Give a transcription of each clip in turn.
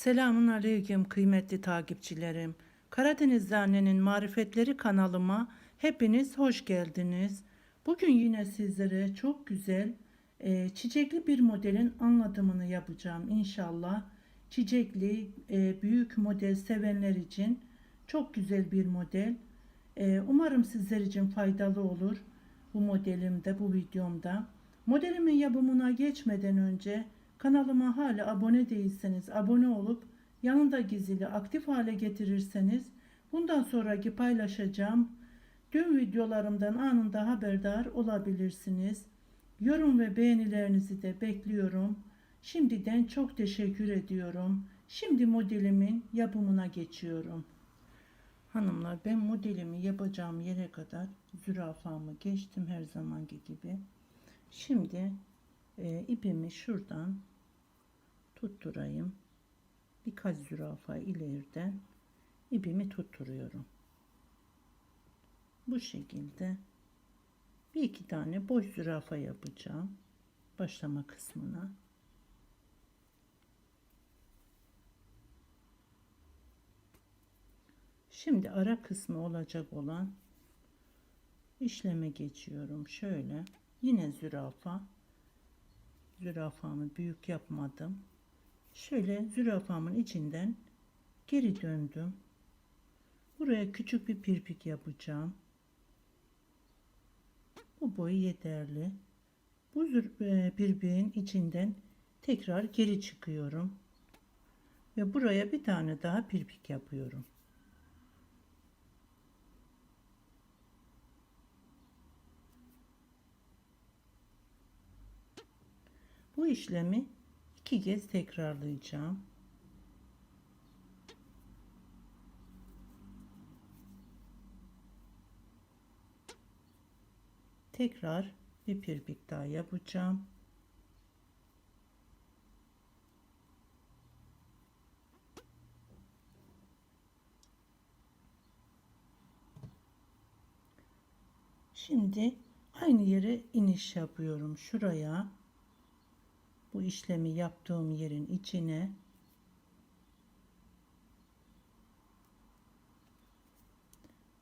Selamun aleyküm kıymetli takipçilerim. Karadenizli Annenin Marifetleri kanalıma hepiniz hoş geldiniz. Bugün yine sizlere çok güzel e, çiçekli bir modelin anlatımını yapacağım inşallah. Çiçekli e, büyük model sevenler için çok güzel bir model. E, umarım sizler için faydalı olur bu modelimde, bu videomda. Modelimin yapımına geçmeden önce kanalıma hala abone değilseniz abone olup yanında gizli aktif hale getirirseniz bundan sonraki paylaşacağım tüm videolarımdan anında haberdar olabilirsiniz. Yorum ve beğenilerinizi de bekliyorum. Şimdiden çok teşekkür ediyorum. Şimdi modelimin yapımına geçiyorum. Hanımlar ben modelimi yapacağım yere kadar zürafamı geçtim her zamanki gibi. Şimdi e, ipimi şuradan tutturayım. Birkaç zürafa ileriden ipimi tutturuyorum. Bu şekilde bir iki tane boş zürafa yapacağım. Başlama kısmına. Şimdi ara kısmı olacak olan işleme geçiyorum. Şöyle yine zürafa zürafamı büyük yapmadım. Şöyle zürafamın içinden geri döndüm. Buraya küçük bir pirpik yapacağım. Bu boyu yeterli. Bu zür- pirpiğin içinden tekrar geri çıkıyorum. Ve buraya bir tane daha pirpik yapıyorum. Bu işlemi iki kez tekrarlayacağım. Tekrar bir pirpik daha yapacağım. Şimdi aynı yere iniş yapıyorum. Şuraya bu işlemi yaptığım yerin içine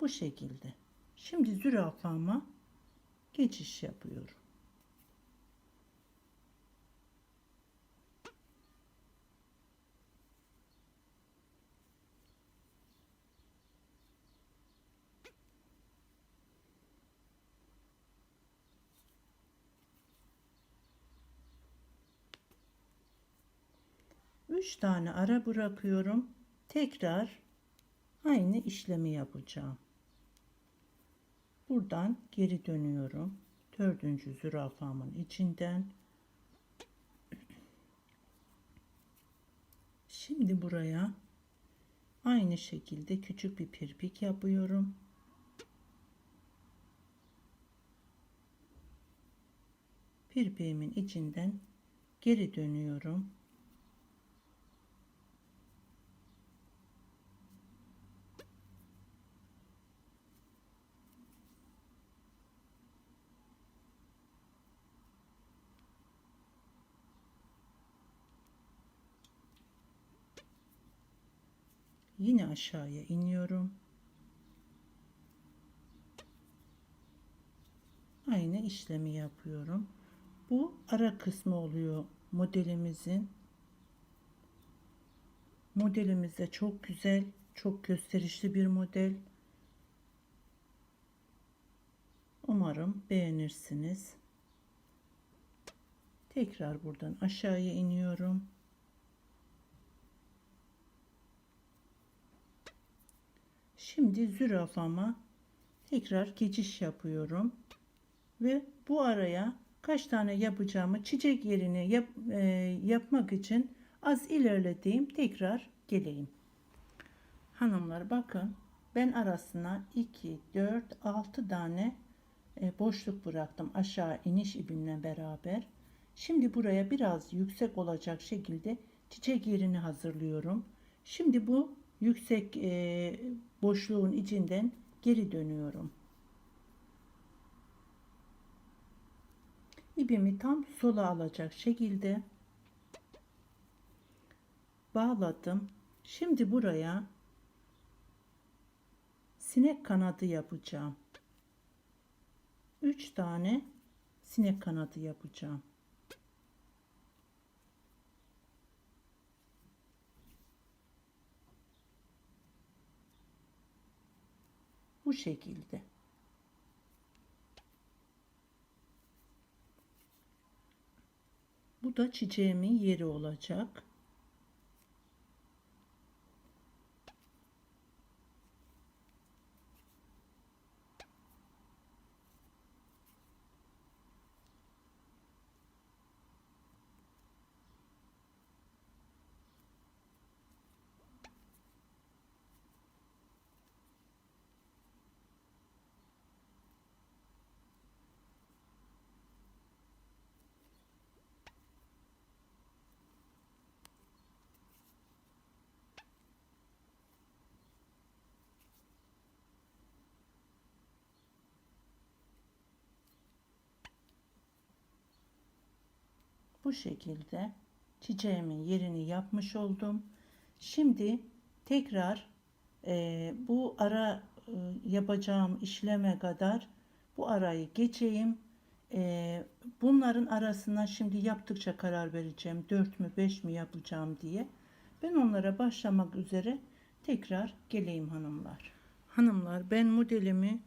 bu şekilde. Şimdi zürafama geçiş yapıyorum. Üç tane ara bırakıyorum. Tekrar aynı işlemi yapacağım. Buradan geri dönüyorum. Dördüncü zürafamın içinden. Şimdi buraya aynı şekilde küçük bir pirpik yapıyorum. Pirpiğimin içinden geri dönüyorum. Yine aşağıya iniyorum. Aynı işlemi yapıyorum. Bu ara kısmı oluyor modelimizin. Modelimiz de çok güzel, çok gösterişli bir model. Umarım beğenirsiniz. Tekrar buradan aşağıya iniyorum. Şimdi zürafama tekrar geçiş yapıyorum. Ve bu araya kaç tane yapacağımı çiçek yerine yap, e, yapmak için az ilerlediğim tekrar geleyim. Hanımlar bakın ben arasına 2, 4, 6 tane e, boşluk bıraktım aşağı iniş ipimle beraber. Şimdi buraya biraz yüksek olacak şekilde çiçek yerini hazırlıyorum. Şimdi bu yüksek e, boşluğun içinden geri dönüyorum. İpimi tam sola alacak şekilde bağladım. Şimdi buraya sinek kanadı yapacağım. 3 tane sinek kanadı yapacağım. Bu şekilde. Bu da çiçeğimin yeri olacak. Bu şekilde çiçeğimin yerini yapmış oldum. Şimdi tekrar e, bu ara e, yapacağım işleme kadar bu arayı geçeyim. E, bunların arasına şimdi yaptıkça karar vereceğim. 4 mü 5 mi yapacağım diye. Ben onlara başlamak üzere tekrar geleyim hanımlar. Hanımlar ben modelimi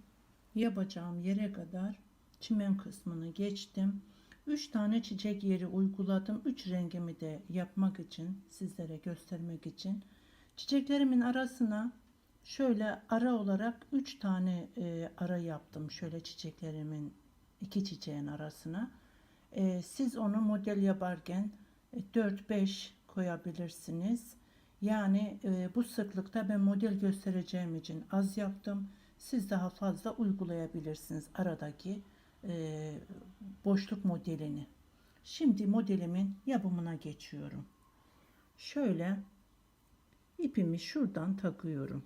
yapacağım yere kadar çimen kısmını geçtim. 3 tane çiçek yeri uyguladım. 3 rengimi de yapmak için, sizlere göstermek için. Çiçeklerimin arasına şöyle ara olarak 3 tane e, ara yaptım. Şöyle çiçeklerimin iki çiçeğin arasına. E, siz onu model yaparken e, 4-5 koyabilirsiniz. Yani e, bu sıklıkta ben model göstereceğim için az yaptım. Siz daha fazla uygulayabilirsiniz aradaki e, boşluk modelini. Şimdi modelimin yapımına geçiyorum. Şöyle ipimi şuradan takıyorum.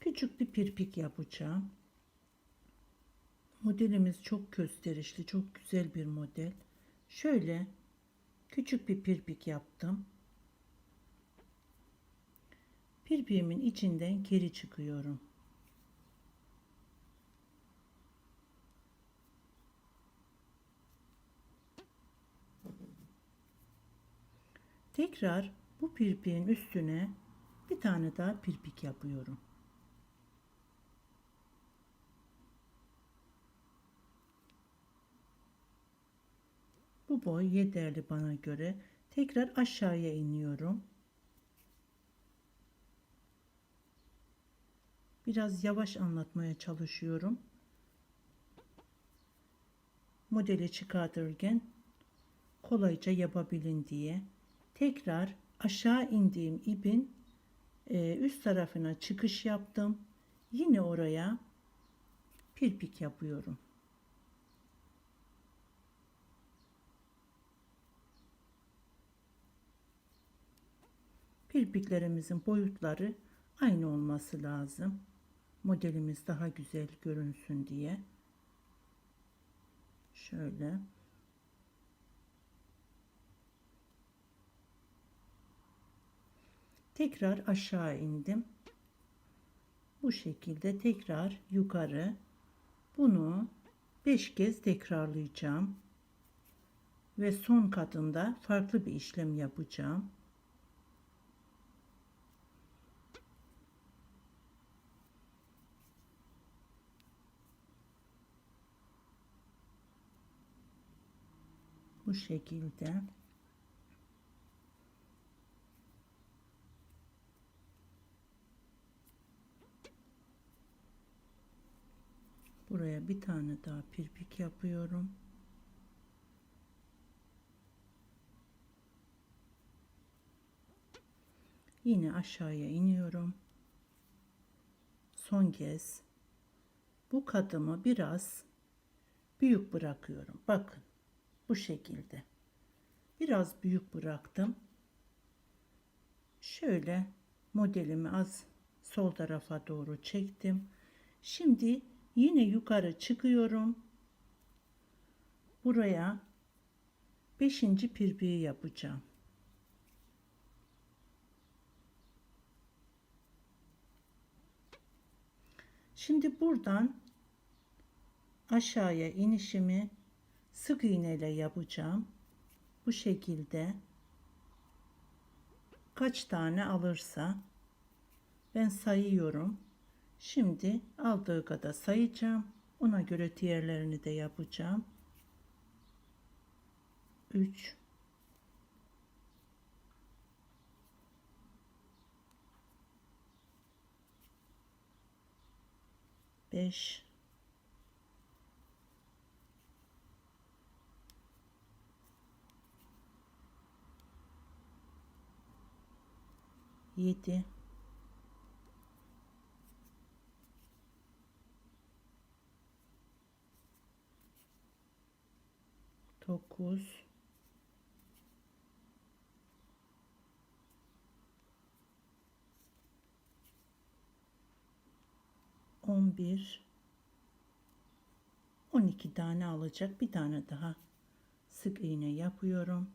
Küçük bir pirpik yapacağım. Modelimiz çok gösterişli, çok güzel bir model. Şöyle küçük bir pirpik yaptım. Pirpiğimin içinden geri çıkıyorum. Tekrar bu pirpiğin üstüne bir tane daha pirpik yapıyorum. Bu boy yeterli bana göre. Tekrar aşağıya iniyorum. Biraz yavaş anlatmaya çalışıyorum. Modeli çıkartırken kolayca yapabilin diye. Tekrar aşağı indiğim ipin e, üst tarafına çıkış yaptım. Yine oraya pirpik yapıyorum. Kirpiklerimizin boyutları aynı olması lazım. Modelimiz daha güzel görünsün diye. Şöyle. Tekrar aşağı indim. Bu şekilde tekrar yukarı bunu 5 kez tekrarlayacağım. Ve son katında farklı bir işlem yapacağım. Şekilde. Buraya bir tane daha pirpik yapıyorum. Yine aşağıya iniyorum. Son kez bu katımı biraz büyük bırakıyorum. Bakın bu şekilde. Biraz büyük bıraktım. Şöyle modelimi az sol tarafa doğru çektim. Şimdi yine yukarı çıkıyorum. Buraya 5. pirpiği yapacağım. Şimdi buradan aşağıya inişimi sık iğne ile yapacağım. Bu şekilde kaç tane alırsa ben sayıyorum. Şimdi aldığı kadar sayacağım. Ona göre diğerlerini de yapacağım. 3 5 7 9 11 12 tane alacak bir tane daha sık iğne yapıyorum.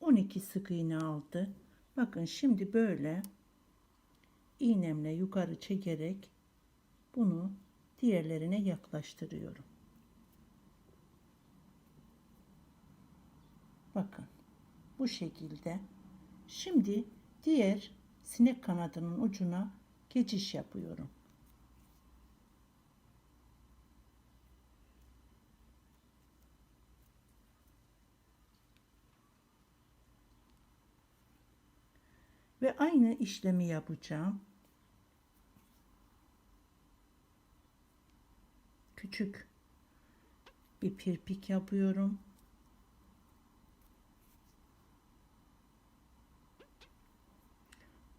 12 sık iğne aldı bakın şimdi böyle iğnemle yukarı çekerek bunu diğerlerine yaklaştırıyorum. Bakın bu şekilde. Şimdi diğer sinek kanadının ucuna geçiş yapıyorum ve aynı işlemi yapacağım. Küçük bir pirpik yapıyorum.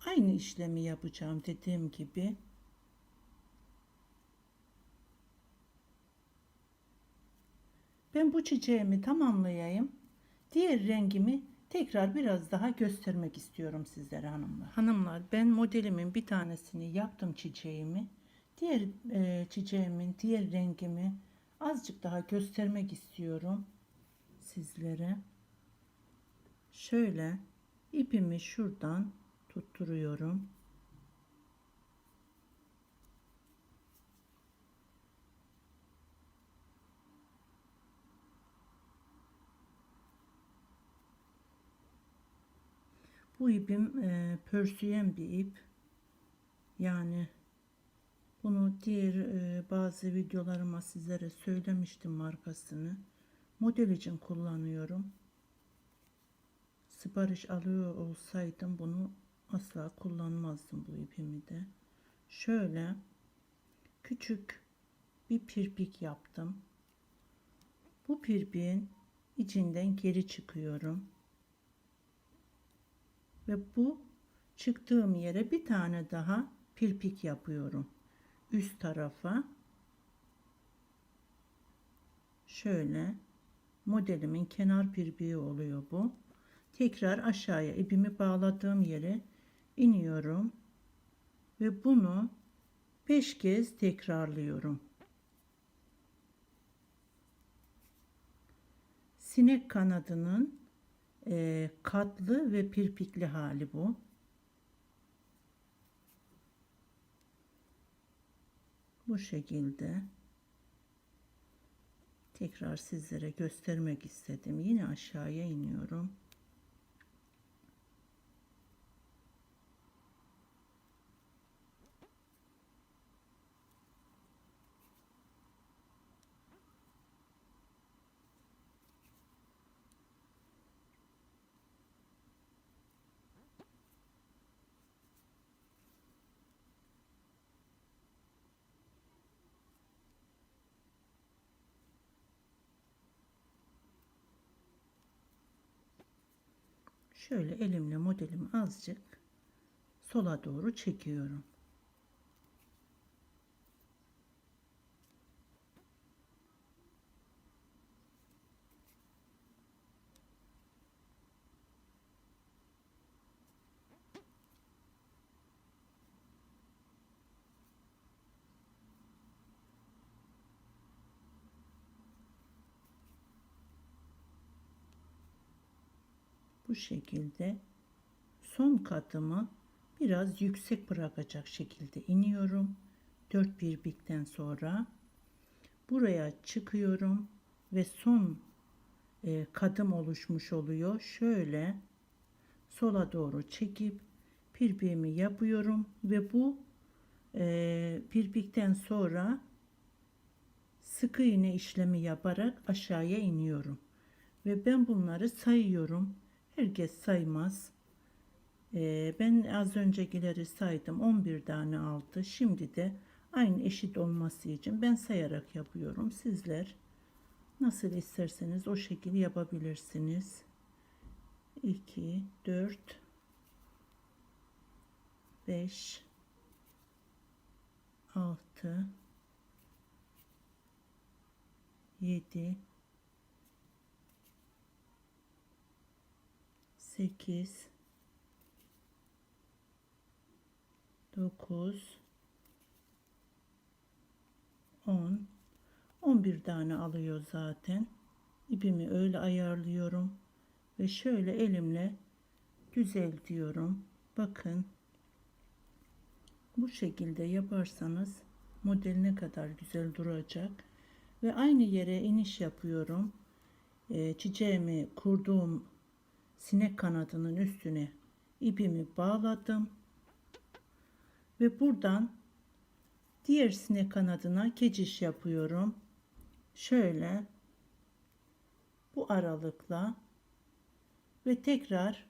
Aynı işlemi yapacağım dediğim gibi. Ben bu çiçeğimi tamamlayayım. Diğer rengimi tekrar biraz daha göstermek istiyorum sizlere hanımlar. Hanımlar ben modelimin bir tanesini yaptım çiçeğimi. Diğer e, çiçeğimin diğer rengimi azıcık daha göstermek istiyorum sizlere. Şöyle ipimi şuradan tutturuyorum. Bu ipim e, pörsüyen bir ip. Yani bunu diğer e, bazı videolarıma sizlere söylemiştim markasını. Model için kullanıyorum. Sipariş alıyor olsaydım bunu asla kullanmazdım bu ipimi de. Şöyle küçük bir pirpik yaptım. Bu pirpiğin içinden geri çıkıyorum ve bu çıktığım yere bir tane daha pirpik yapıyorum. Üst tarafa şöyle modelimin kenar pirpiği oluyor bu. Tekrar aşağıya ipimi bağladığım yere iniyorum ve bunu 5 kez tekrarlıyorum. Sinek kanadının e, katlı ve pirpikli hali bu. Bu şekilde tekrar sizlere göstermek istedim. Yine aşağıya iniyorum. Şöyle elimle modelimi azıcık sola doğru çekiyorum. Bu şekilde son katımı biraz yüksek bırakacak şekilde iniyorum. 4 birbikten sonra buraya çıkıyorum ve son e, kadım oluşmuş oluyor. Şöyle sola doğru çekip pirpiğimi yapıyorum ve bu e, pirpikten sonra sıkı iğne işlemi yaparak aşağıya iniyorum. Ve ben bunları sayıyorum. Herkes saymaz. Ee, ben az öncekileri saydım. 11 tane aldı. Şimdi de aynı eşit olması için ben sayarak yapıyorum. Sizler nasıl isterseniz o şekilde yapabilirsiniz. 2, 4, 5, 6, 7 8 9 10 11 tane alıyor zaten. İpimi öyle ayarlıyorum ve şöyle elimle düzeltiyorum. Bakın bu şekilde yaparsanız model ne kadar güzel duracak ve aynı yere iniş yapıyorum. E, çiçeğimi kurduğum sinek kanadının üstüne ipimi bağladım ve buradan diğer sinek kanadına geçiş yapıyorum. Şöyle bu aralıkla ve tekrar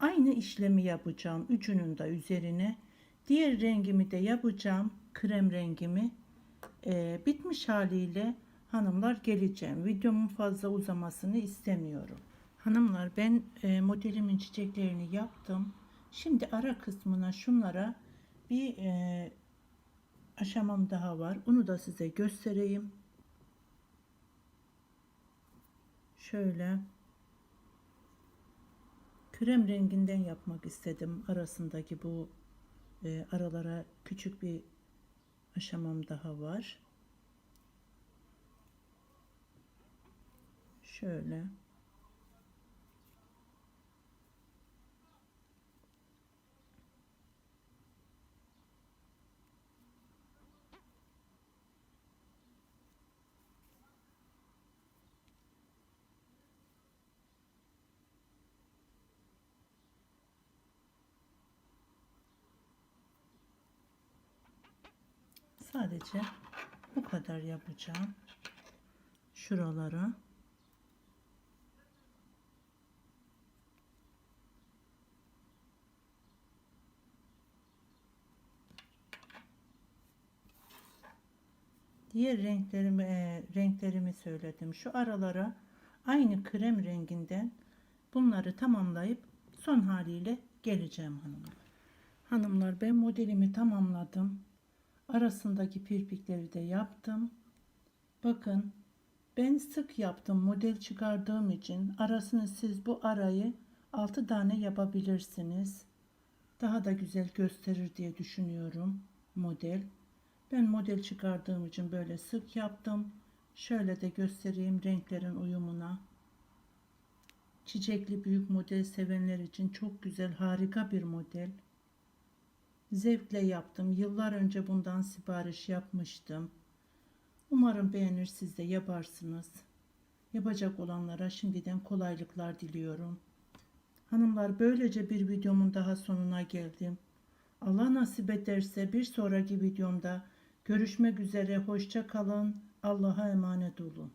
aynı işlemi yapacağım. Üçünün de üzerine diğer rengimi de yapacağım. Krem rengimi e, bitmiş haliyle hanımlar geleceğim. Videomun fazla uzamasını istemiyorum. Hanımlar ben e, modelimin çiçeklerini yaptım. Şimdi ara kısmına şunlara bir e, aşamam daha var. Onu da size göstereyim. Şöyle krem renginden yapmak istedim. Arasındaki bu e, aralara küçük bir aşamam daha var. Şöyle. Sadece bu kadar yapacağım. Şuralara. Diğer renklerimi e, renklerimi söyledim. Şu aralara aynı krem renginden bunları tamamlayıp son haliyle geleceğim hanımlar. Hanımlar ben modelimi tamamladım. Arasındaki pirpikleri de yaptım. Bakın ben sık yaptım model çıkardığım için arasını siz bu arayı 6 tane yapabilirsiniz. Daha da güzel gösterir diye düşünüyorum model. Ben model çıkardığım için böyle sık yaptım. Şöyle de göstereyim renklerin uyumuna. Çiçekli büyük model sevenler için çok güzel harika bir model. Zevkle yaptım. Yıllar önce bundan sipariş yapmıştım. Umarım beğenir siz de yaparsınız. Yapacak olanlara şimdiden kolaylıklar diliyorum. Hanımlar böylece bir videomun daha sonuna geldim. Allah nasip ederse bir sonraki videomda görüşmek üzere. Hoşça kalın. Allah'a emanet olun.